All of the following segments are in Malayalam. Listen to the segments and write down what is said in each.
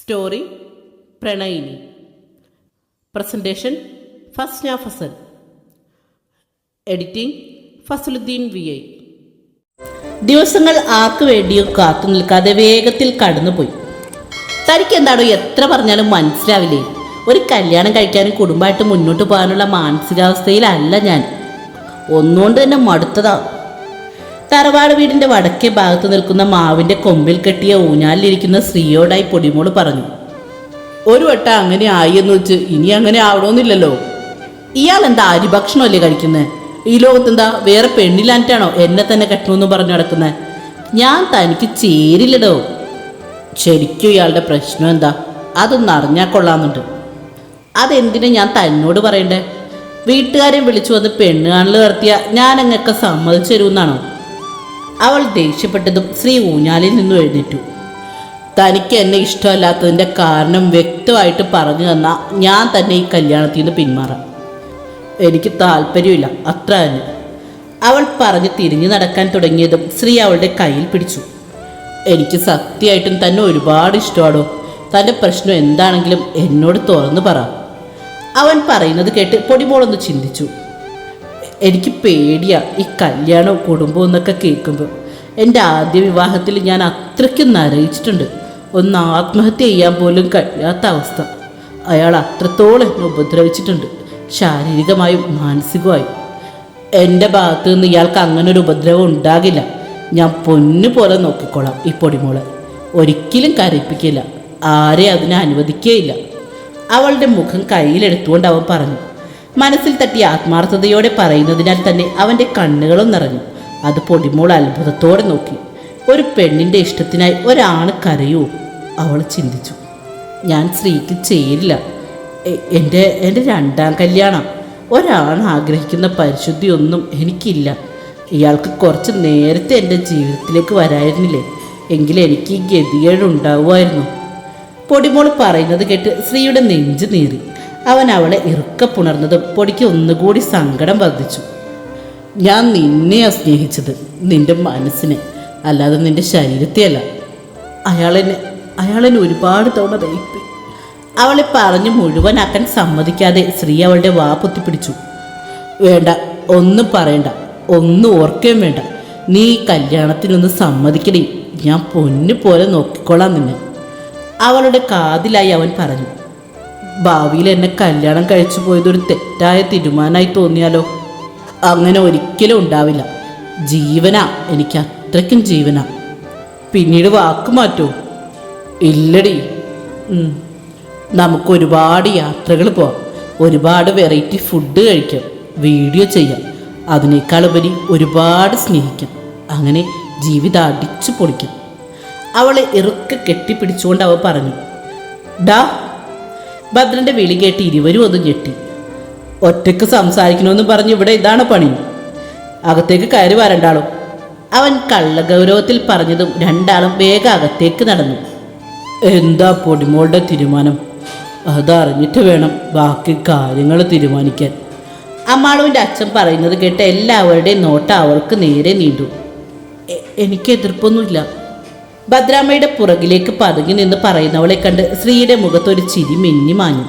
Story പ്രണയിനി. Presentation Fasna Fasal editing Fasaluddin V I. ദിവസങ്ങൾ ആർക്കു വേണ്ടിയും കാത്തു നിൽക്കാതെ വേഗത്തിൽ കടന്നുപോയി. തനിക്ക് എന്താണോ എത്ര പറഞ്ഞാലും മനസ്സിലാവില്ലേ? ഒരു കല്യാണം കഴിക്കാനും കുടുംബമായിട്ട് മുന്നോട്ട് പോകാനുള്ള മാനസികാവസ്ഥയിലല്ല ഞാൻ. ഒന്നുകൊണ്ട് തന്നെ മടുത്തതാ. തറവാട് വീടിന്റെ വടക്കേ ഭാഗത്ത് നിൽക്കുന്ന മാവിന്റെ കൊമ്പിൽ കെട്ടിയ ഊഞ്ഞാലിലിരിക്കുന്ന സ്ത്രീയോടായി പൊടിമോൾ പറഞ്ഞു ഒരു വട്ടം അങ്ങനെ ആയി എന്ന് വെച്ച് ഇനി അങ്ങനെ ആവണമെന്നില്ലല്ലോ ഇയാൾ എന്താ അരിഭക്ഷണമല്ലേ കഴിക്കുന്നത് ഈ ലോകത്ത് എന്താ വേറെ പെണ്ണിലാന്റാണോ എന്നെ തന്നെ കെട്ടണമെന്ന് പറഞ്ഞു നടക്കുന്നത് ഞാൻ തനിക്ക് ചേരില്ലടോ. ശരിക്കും ഇയാളുടെ പ്രശ്നം എന്താ? അതൊന്ന് അറിഞ്ഞാൽ കൊള്ളാമെന്നുണ്ട്. അതെന്തിനു ഞാൻ തന്നോട് പറയണ്ടേ? വീട്ടുകാരെ വിളിച്ചു വന്ന് പെണ്ണ് കാണൽ നടത്തിയ ഞാൻ അങ്ങൊക്കെ സമ്മതിച്ചു തരുമെന്നാണോ അവൾ ദേഷ്യപ്പെട്ടതും ശ്രീ ഊഞ്ഞാലിൽ നിന്നും എഴുന്നേറ്റു. തനിക്ക് എന്നെ ഇഷ്ടമല്ലാത്തതിന്റെ കാരണം വ്യക്തമായിട്ട് പറഞ്ഞു തന്ന ഞാൻ തന്നെ ഈ കല്യാണത്തിൽ നിന്ന് പിന്മാറാം. എനിക്ക് താല്പര്യമില്ല അത്ര തന്നെ. അവൾ പറഞ്ഞ് തിരിഞ്ഞു നടക്കാൻ തുടങ്ങിയതും ശ്രീ അവളുടെ കയ്യിൽ പിടിച്ചു. എനിക്ക് സത്യമായിട്ടും തന്നെ ഒരുപാട് ഇഷ്ടമാണോ തന്റെ പ്രശ്നം എന്താണെങ്കിലും എന്നോട് തുറന്നു പറ. അവൻ പറയുന്നത് കേട്ട് പൊടിമോളൊന്ന് ചിന്തിച്ചു. എനിക്ക് പേടിയാ ഈ കല്യാണവും കുടുംബവും എന്നൊക്കെ കേൾക്കുമ്പോൾ എന്റെ ആദ്യ വിവാഹത്തിൽ ഞാൻ അത്രയ്ക്ക് നരയിച്ചിട്ടുണ്ട്. ഒന്ന് ആത്മഹത്യ ചെയ്യാൻ പോലും കഴിയാത്ത അവസ്ഥ. അയാൾ അത്രത്തോളം എന്നെ ഉപദ്രവിച്ചിട്ടുണ്ട്. ശാരീരികമായും മാനസികമായും. എന്റെ ഭാഗത്തു നിന്ന് ഇയാൾക്ക് അങ്ങനെ ഒരു ഉപദ്രവം ഉണ്ടാകില്ല. ഞാൻ പൊന്നു പോലെ നോക്കിക്കോളാം ഈ പൊടിമോളെ. ഒരിക്കലും കരയിപ്പിക്കില്ല. ആരെ അതിനെ അനുവദിക്കുകയില്ല അവളുടെ മുഖം കയ്യിലെടുത്തുകൊണ്ട് അവൻ പറഞ്ഞു മനസ്സിൽ തട്ടി ആത്മാർത്ഥതയോടെ പറയുന്നതിനാൽ തന്നെ അവന്റെ കണ്ണുകളും നിറഞ്ഞു. അത് പൊടിമോൾ അത്ഭുതത്തോടെ നോക്കി. ഒരു പെണ്ണിന്റെ ഇഷ്ടത്തിനായി ഒരാൾ കരയൂ അവൾ ചിന്തിച്ചു. ഞാൻ സ്ത്രീക്ക് ചേരില്ല. എന്റെ എന്റെ രണ്ടാം കല്യാണം. ഒരാൾ ആഗ്രഹിക്കുന്ന പരിശുദ്ധിയൊന്നും എനിക്കില്ല. ഇയാൾക്ക് കുറച്ച് നേരത്തെ എന്റെ ജീവിതത്തിലേക്ക് വരായിരുന്നില്ലേ? എങ്കിൽ എനിക്ക് ഈ ഗതികേടുണ്ടാവുമായിരുന്നു പൊടിമോൾ പറയുന്നത് കേട്ട് സ്ത്രീയുടെ നെഞ്ച് നീറി. അവൻ അവളെ ഇറുക്കപ്പുണർന്നതും പൊടിക്ക് ഒന്നുകൂടി സങ്കടം വർദ്ധിച്ചു. ഞാൻ നിന്നെയാ സ്നേഹിച്ചത്. നിന്റെ മനസ്സിനെ. അല്ലാതെ നിന്റെ ശരീരത്തെയല്ല. അയാളെന്നെ അയാളെന്നെ ഒരുപാട് തവണ ദയിപ്പി അവളെ പറഞ്ഞു മുഴുവനാക്കാൻ സമ്മതിക്കാതെ ശ്രീ അവളുടെ വാ പൊത്തിപ്പിടിച്ചു. വേണ്ട ഒന്നും പറയണ്ട. ഒന്നും ഓർക്കുകയും വേണ്ട. നീ ഈ കല്യാണത്തിനൊന്ന് സമ്മതിക്കണേ ഞാൻ പൊന്നു പോലെ നോക്കിക്കൊള്ളാം നിന്നെ. അവളുടെ കാതിലായി അവൻ പറഞ്ഞു. ഭാവിയിൽ എന്നെ കല്യാണം കഴിച്ചു പോയതൊരു തെറ്റായ തീരുമാനമായി തോന്നിയാലോ? അങ്ങനെ ഒരിക്കലും ഉണ്ടാവില്ല. ജീവന എനിക്ക് അത്രയ്ക്കും ജീവന. പിന്നീട് വാക്ക് മാറ്റോ. ഇല്ലടി. നമുക്ക് ഒരുപാട് യാത്രകൾ പോവാം. ഒരുപാട് വെറൈറ്റി ഫുഡ് കഴിക്കാം. വീഡിയോ ചെയ്യാം. അതിനേക്കാളുപരി ഒരുപാട് സ്നേഹിക്കാം. അങ്ങനെ ജീവിതം അടിച്ചു പൊളിക്കും. അവളെ ഇറുക്കെ കെട്ടിപ്പിടിച്ചുകൊണ്ട് അവ പറഞ്ഞു. ഡാ ഭദ്രന്റെ വിളി കേട്ട് ഇരുവരും ഒന്ന് ഞെട്ടി. ഒറ്റയ്ക്ക് സംസാരിക്കണമെന്ന് പറഞ്ഞ് ഇവിടെ ഇതാണ് പണി. അകത്തേക്ക് കയറി വരണ്ടാളും. അവൻ കള്ളഗൗരവത്തിൽ പറഞ്ഞതും രണ്ടാളും വേഗം അകത്തേക്ക് നടന്നു. എന്താ പൊടിമോളുടെ തീരുമാനം? അതറിഞ്ഞിട്ട് വേണം ബാക്കി കാര്യങ്ങൾ തീരുമാനിക്കാൻ. അമ്മാളുവിന്റെ അച്ഛൻ പറയുന്നത് കേട്ട് എല്ലാവരുടെയും നോട്ട അവർക്ക് നേരെ നീണ്ടു. എനിക്ക് എതിർപ്പൊന്നുമില്ല. ഭദ്രാമ്മയുടെ പുറകിലേക്ക് പതുങ്ങി നിന്ന് പറയുന്നവളെ കണ്ട് ശ്രീയുടെ മുഖത്ത് ഒരു ചിരി മിന്നി മാഞ്ഞു.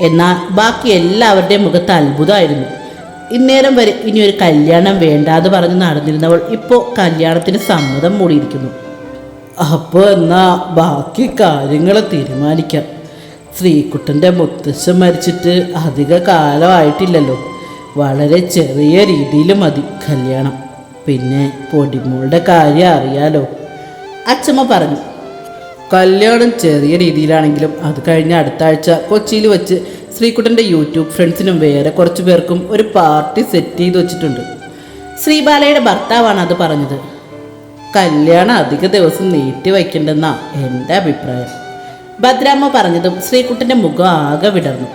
എന്നാൽ ബാക്കി എല്ലാവരുടെയും മുഖത്ത് അത്ഭുതമായിരുന്നു. ഇന്നേരം വരെ ഇനി ഒരു കല്യാണം വേണ്ടാന്ന് പറഞ്ഞ് നടന്നിരുന്നവൾ ഇപ്പോൾ കല്യാണത്തിന് സമ്മതം മൂടിയിരിക്കുന്നു. അപ്പോൾ എന്നാ ബാക്കി കാര്യങ്ങളെ തീരുമാനിക്കാം. ശ്രീകുട്ടന്റെ മുത്തശ്ശൻ മരിച്ചിട്ട് അധിക കാലമായിട്ടില്ലല്ലോ. വളരെ ചെറിയ രീതിയിൽ മതി കല്യാണം. പിന്നെ പൊടിമോളുടെ കാര്യം അറിയാലോ. അച്ചമ്മ പറഞ്ഞു കല്യാണം ചെറിയ രീതിയിലാണെങ്കിലും അത് കഴിഞ്ഞ അടുത്ത ആഴ്ച കൊച്ചിയിൽ വെച്ച് ശ്രീകുട്ടന്റെ യൂട്യൂബ് ഫ്രണ്ട്സിനും വേറെ കുറച്ച് പേർക്കും ഒരു പാർട്ടി സെറ്റ് ചെയ്ത് വെച്ചിട്ടുണ്ട്. ശ്രീബാലയുടെ ഭർത്താവാണ് അത് പറഞ്ഞത്. കല്യാണം അധിക ദിവസം നീട്ടി വയ്ക്കണ്ടെന്നാ എന്റെ അഭിപ്രായം. ഭദ്രാമ്മ പറഞ്ഞതും ശ്രീകുട്ടന്റെ മുഖം ആകെ വിടർന്നു.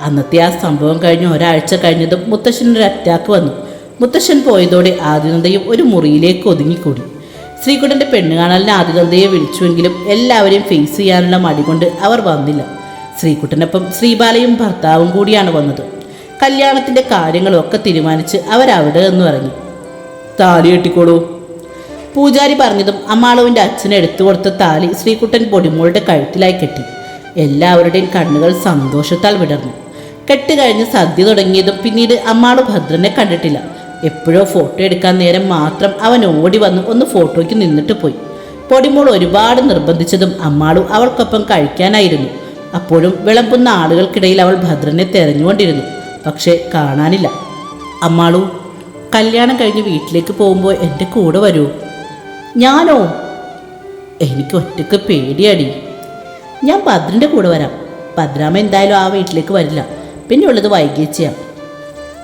അന്നത്തെ ആ സംഭവം കഴിഞ്ഞ് ഒരാഴ്ച കഴിഞ്ഞതും മുത്തശ്ശനൊരു അറ്റാക്ക് വന്നു. മുത്തശ്ശൻ പോയതോടെ ആദിനന്ദയും ഒരു മുറിയിലേക്ക് ഒതുങ്ങിക്കൂടി. ശ്രീകുട്ടന്റെ പെണ്ണ് കാണാലിന് ആദികന്തയെ വിളിച്ചുവെങ്കിലും എല്ലാവരെയും ഫേസ് ചെയ്യാനുള്ള മടി കൊണ്ട് അവർ വന്നില്ല. ശ്രീകുട്ടനൊപ്പം ശ്രീബാലയും ഭർത്താവും കൂടിയാണ് വന്നത്. കല്യാണത്തിന്റെ കാര്യങ്ങളൊക്കെ തീരുമാനിച്ച് അവരവിടെ എന്ന് പറഞ്ഞു താലി കെട്ടിക്കോളൂ. പൂജാരി പറഞ്ഞതും അമ്മാളുവിന്റെ അച്ഛനെ എടുത്തു കൊടുത്ത താലി ശ്രീകുട്ടൻ പൊടിമോളുടെ കഴുത്തിലായി കെട്ടി. എല്ലാവരുടെയും കണ്ണുകൾ സന്തോഷത്താൽ വിടർന്നു. കെട്ടുകഴിഞ്ഞ് സദ്യ തുടങ്ങിയതും പിന്നീട് അമ്മാളു ഭദ്രനെ കണ്ടിട്ടില്ല. എപ്പോഴോ ഫോട്ടോ എടുക്കാൻ നേരം മാത്രം അവൻ ഓടി വന്ന് ഒന്ന് ഫോട്ടോയ്ക്ക് നിന്നിട്ട് പോയി. പൊടിമോൾ ഒരുപാട് നിർബന്ധിച്ചതും അമ്മാളും അവൾക്കൊപ്പം കഴിക്കാനായിരുന്നു. അപ്പോഴും വിളമ്പുന്ന ആളുകൾക്കിടയിൽ അവൾ ഭദ്രനെ തെരഞ്ഞുകൊണ്ടിരുന്നു. പക്ഷേ കാണാനില്ല. അമ്മാളു കല്യാണം കഴിഞ്ഞ് വീട്ടിലേക്ക് പോകുമ്പോൾ എന്റെ കൂടെ വരൂ. ഞാനോ? എനിക്ക് ഒറ്റയ്ക്ക് പേടിയടി. ഞാൻ ഭദ്രന്റെ കൂടെ വരാം. ഭദ്രാമ എന്തായാലും ആ വീട്ടിലേക്ക് വരില്ല. പിന്നെ ഉള്ളത്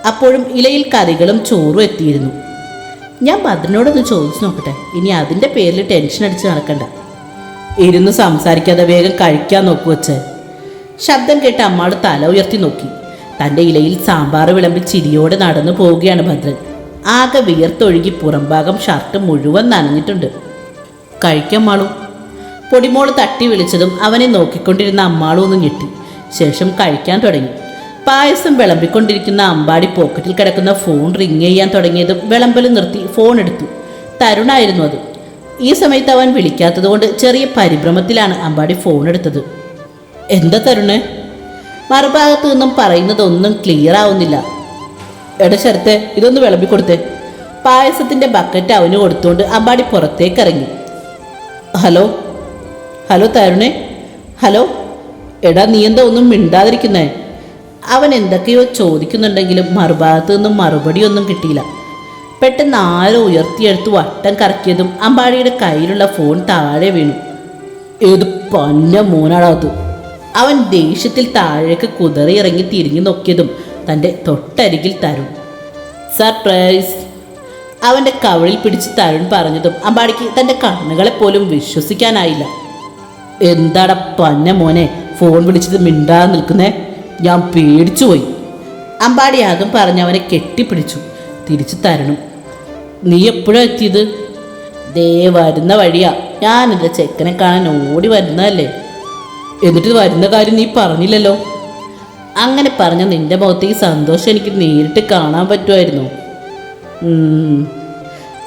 അപ്പോഴും ഇലയിൽ കറികളും ചോറും എത്തിയിരുന്നു. ഞാൻ ഭദ്രനോടൊന്ന് ചോദിച്ചു നോക്കട്ടെ. ഇനി അതിന്റെ പേരിൽ ടെൻഷൻ അടിച്ച് നടക്കണ്ട. ഇരുന്ന് സംസാരിക്കാതെ വേഗം കഴിക്കാൻ നോക്കു വച്ച് ശബ്ദം കേട്ട് അമ്മാട് തല ഉയർത്തി നോക്കി. തന്റെ ഇലയിൽ സാമ്പാർ വിളമ്പി ചിരിയോടെ നടന്നു പോവുകയാണ് ഭദ്രൻ. ആകെ വിയർത്തൊഴുകി പുറംഭാഗം ഷർട്ട് മുഴുവൻ നനഞ്ഞിട്ടുണ്ട്. കഴിക്കാൻ മാളു. പൊടിമോൾ തട്ടി വിളിച്ചതും അവനെ നോക്കിക്കൊണ്ടിരുന്ന അമ്മാളു ഒന്ന് ഞെട്ടി. ശേഷം കഴിക്കാൻ തുടങ്ങി. പായസം വിളമ്പിക്കൊണ്ടിരിക്കുന്ന അമ്പാടി പോക്കറ്റിൽ കിടക്കുന്ന ഫോൺ റിങ് ചെയ്യാൻ തുടങ്ങിയതും വിളമ്പൽ നിർത്തി ഫോൺ എടുത്തു. തരുണായിരുന്നു അത്. ഈ സമയത്ത് അവൻ വിളിക്കാത്തതുകൊണ്ട് ചെറിയ പരിഭ്രമത്തിലാണ് അമ്പാടി ഫോൺ എടുത്തത്. എന്താ തരുണ്? മറുഭാഗത്തു നിന്നും പറയുന്നതൊന്നും ക്ലിയർ ആവുന്നില്ല. എടാ ശരത്തെ ഇതൊന്ന് വിളമ്പിക്കൊടുത്തേ. പായസത്തിന്റെ ബക്കറ്റ് അവന് കൊടുത്തുകൊണ്ട് അമ്പാടി പുറത്തേക്ക് ഇറങ്ങി ഹലോ? ഹലോ തരുണേ? ഹലോ? എടാ നീ എന്താ ഒന്നും മിണ്ടാതിരിക്കുന്നേ? അവൻ എന്തൊക്കെയോ ചോദിക്കുന്നുണ്ടെങ്കിലും മറുഭാഗത്തു നിന്നും മറുപടിയൊന്നും കിട്ടിയില്ല. പെട്ടെന്ന് ആരോ ഉയർത്തിയെടുത്ത് വട്ടം കറക്കിയതും അമ്പാടിയുടെ കയ്യിലുള്ള ഫോൺ താഴെ വീണു. ഏത് പന്ന മോനാടാത്തു അവൻ ദേഷ്യത്തിൽ താഴേക്ക് കുതറി ഇറങ്ങി തിരിഞ്ഞു നോക്കിയതും തന്റെ തൊട്ടരികിൽ തരുൺ. സർപ്രൈസ്. അവന്റെ കവളിൽ പിടിച്ച് തരുൺ പറഞ്ഞതും അമ്പാടിക്ക് തന്റെ കണ്ണുകളെ പോലും വിശ്വസിക്കാനായില്ല. എന്താടാ പന്ന മോനെ ഫോൺ വിളിച്ചത് മിണ്ടാതെ നിൽക്കുന്നേ? ഞാൻ പേടിച്ചു പോയി അമ്പാടി അതും പറഞ്ഞ് അവനെ കെട്ടിപ്പിടിച്ചു. തിരിച്ചു തരണം. നീ എപ്പോഴാ എത്തിയത്? ദേ വരുന്ന വഴിയാ. ഞാൻ എന്റെ ചെക്കനെ കാണാൻ ഓടി വരുന്നതല്ലേ? എന്നിട്ട് വരുന്ന കാര്യം നീ പറഞ്ഞില്ലല്ലോ? അങ്ങനെ പറഞ്ഞ നിന്റെ മുഖത്തേക്ക് സന്തോഷം എനിക്ക് നേരിട്ട് കാണാൻ പറ്റുമായിരുന്നു.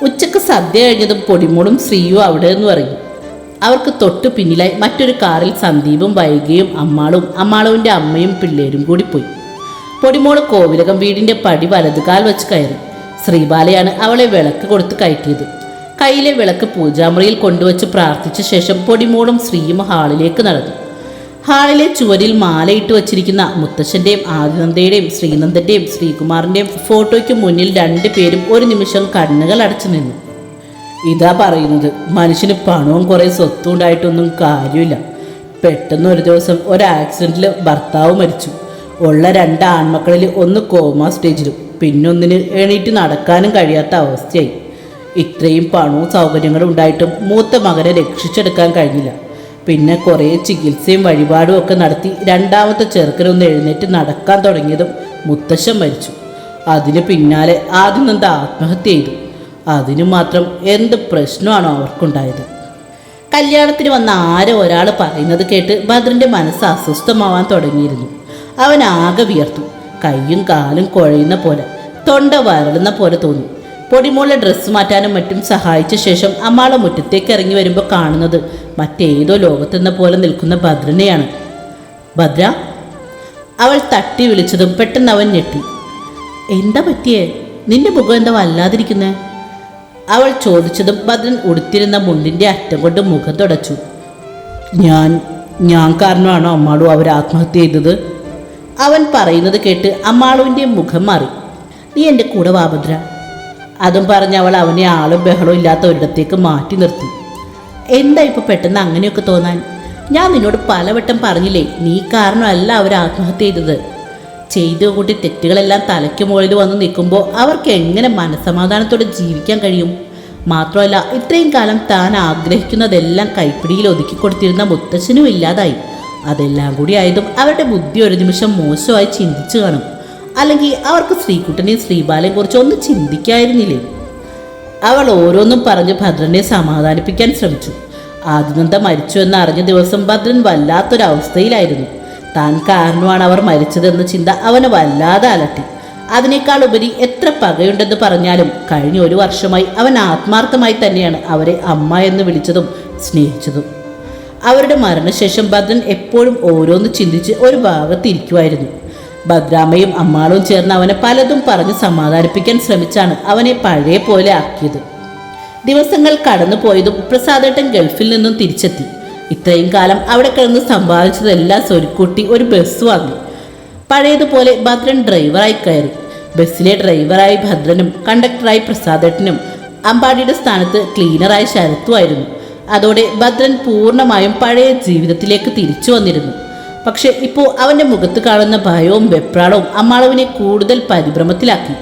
ഉച്ചയ്ക്ക് സദ്യ കഴിഞ്ഞതും പൊടിമോളും ശ്രീയും അവിടെ എന്ന് പറയും. അവർക്ക് തൊട്ടു പിന്നിലായി മറ്റൊരു കാറിൽ സന്ദീപും വൈകിയും അമ്മാളും അമ്മാളുവിന്റെ അമ്മയും പിള്ളേരും കൂടി പോയി. പൊടിമോൾ കോവിലകം വീടിന്റെ പടി വലതുകാൽ വെച്ച് കയറി. ശ്രീബാലയാണ് അവളെ വിളക്ക് കൊടുത്ത് കയറ്റിയത്. കയ്യിലെ വിളക്ക് പൂജാമുറിയിൽ കൊണ്ടുവച്ച് പ്രാർത്ഥിച്ച ശേഷം പൊടിമോളും ശ്രീയും ഹാളിലേക്ക് നടന്നു. ഹാളിലെ ചുവരിൽ മാലയിട്ട് വച്ചിരിക്കുന്ന മുത്തശ്ശന്റെയും ആദിനന്ദയുടെയും ശ്രീനന്ദന്റെയും ശ്രീകുമാറിന്റെയും ഫോട്ടോയ്ക്ക് മുന്നിൽ രണ്ടു പേരും ഒരു നിമിഷം കണ്ണുകൾ അടച്ചു നിന്നു. ഇതാ പറയുന്നത്. മനുഷ്യന് പണവും കുറേ സ്വത്തും ഉണ്ടായിട്ടൊന്നും കാര്യമില്ല. പെട്ടെന്ന് ഒരു ദിവസം ഒരു ആക്സിഡന്റിൽ ഭർത്താവ് മരിച്ചു. ഉള്ള രണ്ട് ആൺമക്കളിൽ ഒന്ന് കോമ സ്റ്റേജിലും പിന്നൊന്നിന് എണീറ്റ് നടക്കാനും കഴിയാത്ത അവസ്ഥയായി. ഇത്രയും പണവും സൗകര്യങ്ങളും ഉണ്ടായിട്ടും മൂത്ത മകനെ രക്ഷിച്ചെടുക്കാൻ കഴിഞ്ഞില്ല. പിന്നെ കുറേ ചികിത്സയും വഴിപാടും ഒക്കെ നടത്തി രണ്ടാമത്തെ ചെറുക്കനൊന്ന് എഴുന്നേറ്റ് നടക്കാൻ തുടങ്ങിയതും മുത്തശ്ശൻ മരിച്ചു. അതിന് പിന്നാലെ ആദ്യം നന്ദ ആത്മഹത്യ ചെയ്തു. അതിനു മാത്രം എന്ത് പ്രശ്നമാണോ അവർക്കുണ്ടായത്? കല്യാണത്തിന് വന്ന ആരോ ഒരാൾ പറയുന്നത് കേട്ട് ഭദ്രന്റെ മനസ്സ് അസ്വസ്ഥമാവാൻ തുടങ്ങിയിരുന്നു. അവൻ ആകെ വിയർത്തു. കൈയും കാലും കുഴയുന്ന പോലെ തൊണ്ട വരളുന്ന പോലെ തോന്നി. പൊടിമോളെ ഡ്രസ്സ് മാറ്റാനും മറ്റും സഹായിച്ച ശേഷം അമ്മാളെ മുറ്റത്തേക്ക് ഇറങ്ങി വരുമ്പോൾ കാണുന്നത് മറ്റേതോ ലോകത്തെന്ന പോലെ നിൽക്കുന്ന ഭദ്രനെയാണ്. ഭദ്ര അവൾ തട്ടി വിളിച്ചതും പെട്ടെന്ന് അവൻ ഞെട്ടി. എന്താ പറ്റിയേ? നിന്റെ മുഖം എന്താ വല്ലാതിരിക്കുന്നേ? അവൾ ചോദിച്ചതും ഭദ്രൻ ഉടുത്തിരുന്ന മുണ്ടിന്റെ അറ്റം കൊണ്ട് മുഖം തുടച്ചു. ഞാൻ ഞാൻ കാരണമാണോ അമ്മാളു അവർ ആത്മഹത്യ ചെയ്തത്? അവൻ പറയുന്നത് കേട്ട് അമ്മാളുവിന്റെ മുഖം മാറി. നീ എന്റെ കൂടെ വാഭദ്ര അതും പറഞ്ഞ് അവൾ അവനെ ആളും ബഹളവും ഇല്ലാത്ത ഒരിടത്തേക്ക് മാറ്റി നിർത്തി. എന്താ ഇപ്പോൾ പെട്ടെന്ന് അങ്ങനെയൊക്കെ തോന്നാൻ? ഞാൻ നിന്നോട് പലവട്ടം പറഞ്ഞില്ലേ നീ കാരണമല്ല അവർ ആത്മഹത്യ ചെയ്തത്. ചെയ്തു കൂട്ടി തെറ്റുകളെല്ലാം തലയ്ക്ക് മുകളിൽ വന്ന് നിൽക്കുമ്പോൾ അവർക്ക് എങ്ങനെ മനസമാധാനത്തോടെ ജീവിക്കാൻ കഴിയും? മാത്രമല്ല ഇത്രയും കാലം താൻ ആഗ്രഹിക്കുന്നതെല്ലാം കൈപ്പിടിയിൽ ഒതുക്കി കൊടുത്തിരുന്ന മുത്തശ്ശനും ഇല്ലാതായി. അതെല്ലാം കൂടി ആയതും അവരുടെ ബുദ്ധി ഒരു നിമിഷം മോശമായി ചിന്തിച്ചു കാണും. അല്ലെങ്കിൽ അവർക്ക് ശ്രീകുട്ടനെയും ശ്രീബാലയും കുറിച്ച് ഒന്ന് ചിന്തിക്കായിരുന്നില്ലേ? അവൾ ഓരോന്നും പറഞ്ഞ് ഭദ്രനെ സമാധാനിപ്പിക്കാൻ ശ്രമിച്ചു. ആദിനന്ദ മരിച്ചു എന്ന് അറിഞ്ഞ ദിവസം ഭദ്രൻ വല്ലാത്തൊരവസ്ഥയിലായിരുന്നു. താൻ കാരണമാണ് അവർ മരിച്ചതെന്ന ചിന്ത അവന് വല്ലാതെ അലട്ടി. അതിനേക്കാൾ ഉപരി എത്ര പകയുണ്ടെന്ന് പറഞ്ഞാലും കഴിഞ്ഞ ഒരു വർഷമായി അവൻ ആത്മാർത്ഥമായി തന്നെയാണ് അവരെ അമ്മ എന്ന് വിളിച്ചതും സ്നേഹിച്ചതും. അവരുടെ മരണശേഷം ഭദ്രൻ എപ്പോഴും ഓരോന്ന് ചിന്തിച്ച് ഒരു ഭാഗത്തിരിക്കുമായിരുന്നു ഭദ്രാമ്മയും അമ്മാളും ചേർന്ന് അവനെ പലതും പറഞ്ഞ് സമാധാനിപ്പിക്കാൻ ശ്രമിച്ചാണ് അവനെ പഴയ പോലെ ആക്കിയത്. ദിവസങ്ങൾ കടന്നു പോയതും പ്രസാദേട്ടൻ ഗൾഫിൽ നിന്നും തിരിച്ചെത്തി. ഇത്രയും കാലം അവിടെ കിടന്ന് സമ്പാദിച്ചതെല്ലാം സ്വരുക്കൂട്ടി ഒരു ബസ് വാങ്ങി. പഴയതുപോലെ ഭദ്രൻ ഡ്രൈവറായി കയറി. ബസ്സിലെ ഡ്രൈവറായി ഭദ്രനും കണ്ടക്ടറായി പ്രസാദേട്ടനും അമ്പാടിയുടെ സ്ഥാനത്ത് ക്ലീനറായി ശരത്തുമായിരുന്നു അതോടെ ഭദ്രൻ പൂർണമായും പഴയ ജീവിതത്തിലേക്ക് തിരിച്ചു വന്നിരുന്നു. പക്ഷെ ഇപ്പോൾ അവന്റെ മുഖത്ത് കാണുന്ന ഭയവും വെപ്രാളവും അമ്മാളവിനെ കൂടുതൽ പരിഭ്രമത്തിലാക്കി.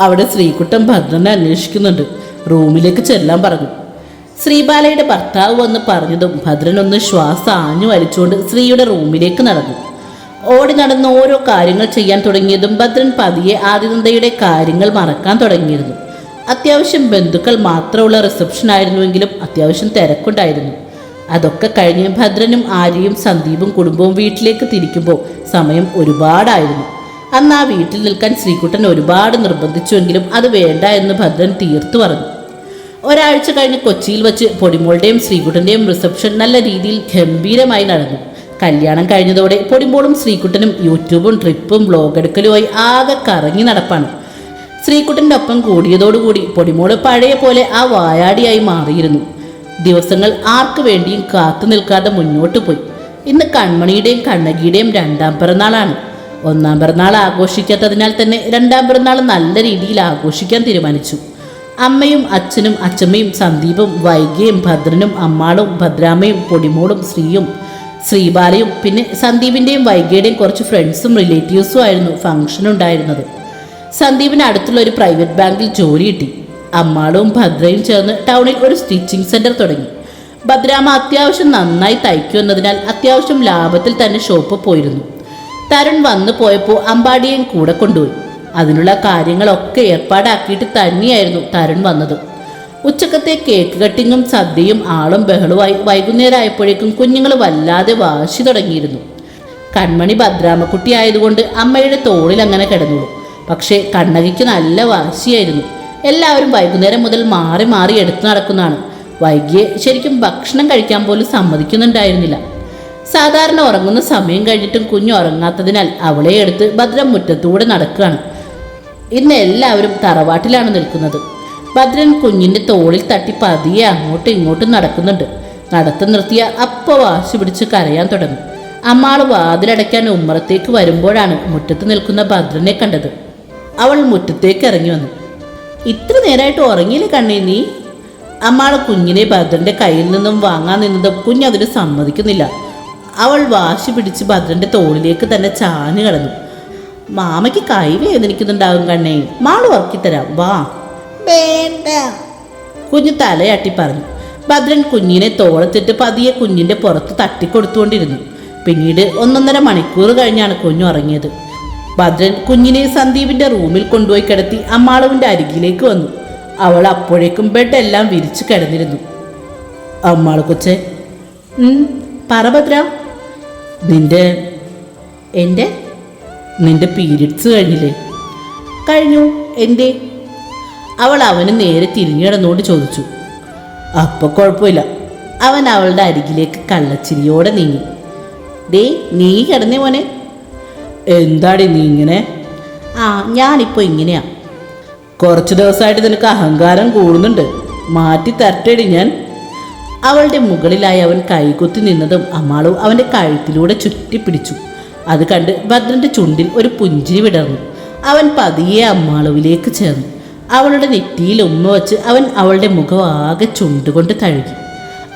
അവിടെ ശ്രീകുട്ടൻ ഭദ്രനെ അന്വേഷിക്കുന്നുണ്ട്. റൂമിലേക്ക് ചെല്ലാൻ പറഞ്ഞു. ശ്രീബാലയുടെ ഭർത്താവ് വന്ന് പറഞ്ഞതും ഭദ്രനൊന്ന് ശ്വാസം ആഞ്ഞു വലിച്ചുകൊണ്ട് ശ്രീയുടെ റൂമിലേക്ക് നടന്നു. ഓടി നടന്ന് ഓരോ കാര്യങ്ങൾ ചെയ്യാൻ തുടങ്ങിയതും ഭദ്രൻ പതിയെ ആദിനന്ദയുടെ കാര്യങ്ങൾ മറക്കാൻ തുടങ്ങിയിരുന്നു. അത്യാവശ്യം ബന്ധുക്കൾ മാത്രമുള്ള റിസപ്ഷൻ ആയിരുന്നുവെങ്കിലും അത്യാവശ്യം തിരക്കുണ്ടായിരുന്നു. അതൊക്കെ കഴിഞ്ഞ് ഭദ്രനും ആര്യയും സന്ദീപും കുടുംബവും വീട്ടിലേക്ക് തിരിക്കുമ്പോൾ സമയം ഒരുപാടായിരുന്നു. അന്ന് ആ വീട്ടിൽ നിൽക്കാൻ ശ്രീകുട്ടൻ ഒരുപാട് നിർബന്ധിച്ചുവെങ്കിലും അത് വേണ്ട എന്ന് ഭദ്രൻ തീർത്തു പറഞ്ഞു. ഒരാഴ്ച കഴിഞ്ഞ് കൊച്ചിയിൽ വെച്ച് പൊടിമോളുടെയും ശ്രീകുട്ടന്റെയും റിസപ്ഷൻ നല്ല രീതിയിൽ ഗംഭീരമായി നടന്നു. കല്യാണം കഴിഞ്ഞതോടെ പൊടിമോളും ശ്രീകുട്ടനും യൂട്യൂബും ട്രിപ്പും വ്ലോഗ് എടുക്കലുമായി ആകെ കറങ്ങി നടപ്പാണ്. ശ്രീകുട്ടന്റെ ഒപ്പം കൂടിയതോടുകൂടി പൊടിമോൾ പഴയ പോലെ ആ വായാടിയായി മാറിയിരുന്നു. ദിവസങ്ങൾ ആർക്കു വേണ്ടിയും കാത്തു നിൽക്കാതെ മുന്നോട്ട് പോയി. ഇന്ന് കൺമണിയുടെയും കണ്ണകിയുടെയും രണ്ടാം പിറന്നാളാണ്. ഒന്നാം പിറന്നാൾ ആഘോഷിക്കാത്തതിനാൽ തന്നെ രണ്ടാം പിറന്നാൾ നല്ല രീതിയിൽ ആഘോഷിക്കാൻ തീരുമാനിച്ചു. അമ്മയും അച്ഛനും അച്ഛമ്മയും സന്ദീപും വൈകിയും ഭദ്രനും അമ്മാളും ഭദ്രാമ്മയും പൊടിമോളും ശ്രീയും ശ്രീബാലയും പിന്നെ സന്ദീപിന്റെയും വൈകിയുടെയും കുറച്ച് ഫ്രണ്ട്സും റിലേറ്റീവ്സും ആയിരുന്നു ഫംഗ്ഷൻ ഉണ്ടായിരുന്നത്. സന്ദീപിന് അടുത്തുള്ള ഒരു പ്രൈവറ്റ് ബാങ്കിൽ ജോലി കിട്ടി. അമ്മാളും ഭദ്രയും ചേർന്ന് ടൗണിൽ ഒരു സ്റ്റിച്ചിങ് സെന്റർ തുടങ്ങി. ഭദ്രാമ അത്യാവശ്യം നന്നായി തയ്ക്കുമെന്നതിനാൽ അത്യാവശ്യം ലാഭത്തിൽ തന്നെ ഷോപ്പ് പോയിരുന്നു. തരുൺ വന്നു പോയപ്പോൾ അമ്പാടിയെയും കൂടെ കൊണ്ടുപോയി. അതിനുള്ള കാര്യങ്ങളൊക്കെ ഏർപ്പാടാക്കിയിട്ട് തന്നെയായിരുന്നു തരുൺ വന്നത്. ഉച്ചക്കത്തെ കേക്ക് കട്ടിങ്ങും സദ്യയും ആളും ബഹളുമായി വൈകുന്നേരം ആയപ്പോഴേക്കും കുഞ്ഞുങ്ങൾ വല്ലാതെ വാശി തുടങ്ങിയിരുന്നു. കൺമണി ഭദ്രാമക്കുട്ടി ആയതുകൊണ്ട് അമ്മയുടെ തോളിൽ അങ്ങനെ കിടന്നുള്ളൂ. പക്ഷേ കണ്ണകിക്ക് നല്ല വാശിയായിരുന്നു. എല്ലാവരും വൈകുന്നേരം മുതൽ മാറി മാറി എടുത്തു നടക്കുന്നതാണ്. വൈകിയെ ശരിക്കും ഭക്ഷണം കഴിക്കാൻ പോലും സമ്മതിക്കുന്നുണ്ടായിരുന്നില്ല. സാധാരണ ഉറങ്ങുന്ന സമയം കഴിഞ്ഞിട്ടും കുഞ്ഞ് ഉറങ്ങാത്തതിനാൽ അവളെ എടുത്ത് ഭദ്രം മുറ്റത്തൂടെ നടക്കുകയാണ്. ഇന്ന് എല്ലാവരും തറവാട്ടിലാണ് നിൽക്കുന്നത്. ഭദ്രൻ കുഞ്ഞിന്റെ തോളിൽ തട്ടി പതിയെ അങ്ങോട്ടും ഇങ്ങോട്ടും നടക്കുന്നുണ്ട്. നടത്തം നിർത്തിയ അപ്പ വാശി പിടിച്ച് കരയാൻ തുടങ്ങി. അമ്മാൾ വാതിലടയ്ക്കാൻ ഉമ്മറത്തേക്ക് വരുമ്പോഴാണ് മുറ്റത്ത് നിൽക്കുന്ന ഭദ്രനെ കണ്ടത്. അവൾ മുറ്റത്തേക്ക് ഇറങ്ങി വന്നു. ഇത്ര നേരമായിട്ട് ഉറങ്ങിയില്ല കണ്ണേ നീ? അമ്മാൾ കുഞ്ഞിനെ ഭദ്രന്റെ കയ്യിൽ നിന്നും വാങ്ങാൻ നിന്നതും കുഞ്ഞതിന് സമ്മതിക്കുന്നില്ല. അവൾ വാശി പിടിച്ച് ഭദ്രന്റെ തോളിലേക്ക് തന്നെ ചാഞ്ഞു കിടന്നു. മാമയ്ക്ക് കൈ വേദനിക്കുന്നുണ്ടാകും കണ്ണേ. മാൾ ഉറക്കിത്തരാം വാ. വേണ്ട. കുഞ്ഞ് തലയാട്ടി പറഞ്ഞു. ഭദ്രൻ കുഞ്ഞിനെ തോളത്തിട്ട് പതിയെ കുഞ്ഞിന്റെ പുറത്ത് തട്ടിക്കൊടുത്തുകൊണ്ടിരുന്നു. പിന്നീട് ഒന്നൊന്നര മണിക്കൂർ കഴിഞ്ഞാണ് കുഞ്ഞു ഉറങ്ങിയത്. ഭദ്രൻ കുഞ്ഞിനെ സന്ദീപിന്റെ റൂമിൽ കൊണ്ടുപോയി കിടത്തി അമ്മാളുവിന്റെ അരികിലേക്ക് വന്നു. അവൾ അപ്പോഴേക്കും ബെഡ് എല്ലാം വിരിച്ചു കിടന്നിരുന്നു. അമ്മാൾ കൊച്ചേ. "ഉം, പറ ഭദ്ര. നിന്റെ എന്റെ നിന്റെ പീരിയഡ്സ് കഴിഞ്ഞില്ലേ? കഴിഞ്ഞു. എന്തേ? അവൾ അവന് നേരെ തിരിഞ്ഞു കിടന്നുകൊണ്ട് ചോദിച്ചു. അപ്പൊ കുഴപ്പമില്ല. അവൻ അവളുടെ അരികിലേക്ക് കള്ളച്ചിരിയോടെ നീങ്ങി. ഡേ നീ കിടന്നേ മോനെ. എന്താടി നീ ഇങ്ങനെ? ആ ഞാനിപ്പോൾ ഇങ്ങനെയാ. കുറച്ച് ദിവസമായിട്ട് നിനക്ക് അഹങ്കാരം കൂടുന്നുണ്ട്. മാറ്റി തരട്ടേടി ഞാൻ. അവളുടെ മുകളിലായി അവൻ കൈകുത്തി നിന്നതും അമ്മാളും അവന്റെ കഴുത്തിലൂടെ ചുറ്റിപ്പിടിച്ചു. അത് കണ്ട് ഭദ്രന്റെ ചുണ്ടിൽ ഒരു പുഞ്ചിരി വിടർന്നു. അവൻ പതിയെ അമ്മാളുവിലേക്ക് ചേർന്നു. അവളുടെ നെറ്റിയിൽ ഉമ്മ വച്ച് അവൻ അവളുടെ മുഖം ആകെ ചുണ്ടുകൊണ്ട് തഴുകി.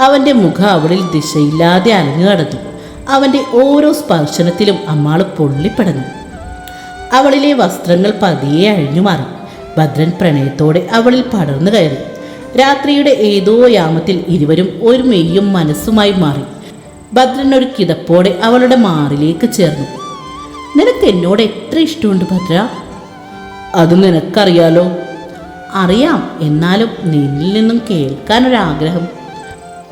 അവന്റെ മുഖം അവളിൽ ദിശയില്ലാതെ അലഞ്ഞു നടന്നു. അവന്റെ ഓരോ സ്പർശനത്തിലും അമ്മാൾ പൊള്ളിപ്പടഞ്ഞു. അവളിലെ വസ്ത്രങ്ങൾ പതിയെ അഴിഞ്ഞു മാറി. ഭദ്രൻ പ്രണയത്തോടെ അവളിൽ പടർന്നു കയറി. രാത്രിയുടെ ഏതോ യാമത്തിൽ ഇരുവരും ഒരു മെയ്യും മനസ്സുമായി മാറി. ഭദ്രൻ ഒരു കിതപ്പോടെ അവളുടെ മാറിലേക്ക് ചേർന്നു. നിനക്ക് എന്നോട് എത്ര ഇഷ്ടമുണ്ട് ഭദ്ര? അത് നിനക്കറിയാലോ. അറിയാം എന്നാലും നിന്നിൽ നിന്നും കേൾക്കാൻ കേൾക്കാനൊരാഗ്രഹം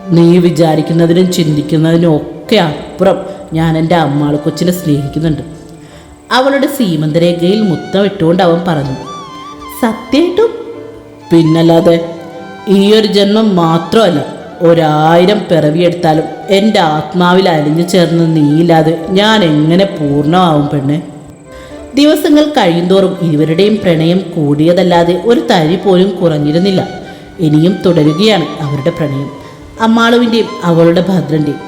നീ വിചാരിക്കുന്നതിനും ചിന്തിക്കുന്നതിനും ഒക്കെ അപ്പുറം ഞാൻ എന്റെ അമ്മാളെ കൊച്ചിനെ സ്നേഹിക്കുന്നുണ്ട്. അവളുടെ സീമന്തരേഖയിൽ മുത്തം ഇട്ടുകൊണ്ട് അവൻ പറഞ്ഞു സത്യമായിട്ടും പിന്നല്ലാതെ ഈ ഒരു ജന്മം മാത്രമല്ല ഒരായിരം പിറവിയെടുത്താലും എന്റെ ആത്മാവിൽ അലിഞ്ഞു ചേർന്ന് നീയില്ലാതെ ഞാൻ എങ്ങനെ പൂർണമാവും പെണ്ണ്? ദിവസങ്ങൾ കഴിയുന്തോറും ഇരുവരുടെയും പ്രണയം കൂടിയതല്ലാതെ ഒരു തരി പോലും കുറഞ്ഞിരുന്നില്ല. ഇനിയും തുടരുകയാണ് അവരുടെ പ്രണയം. അമ്മാളുവിന്റെയും അവളുടെ ഭദ്രന്റെയും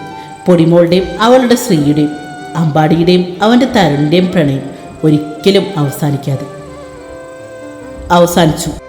പൊടിമോളുടെയും അവളുടെ ശ്രീയുടെയും അമ്പാടിയുടെയും അവന്റെ തരുണിന്റെയും പ്രണയം ഒരിക്കലും അവസാനിക്കാതെ. അവസാനിച്ചു.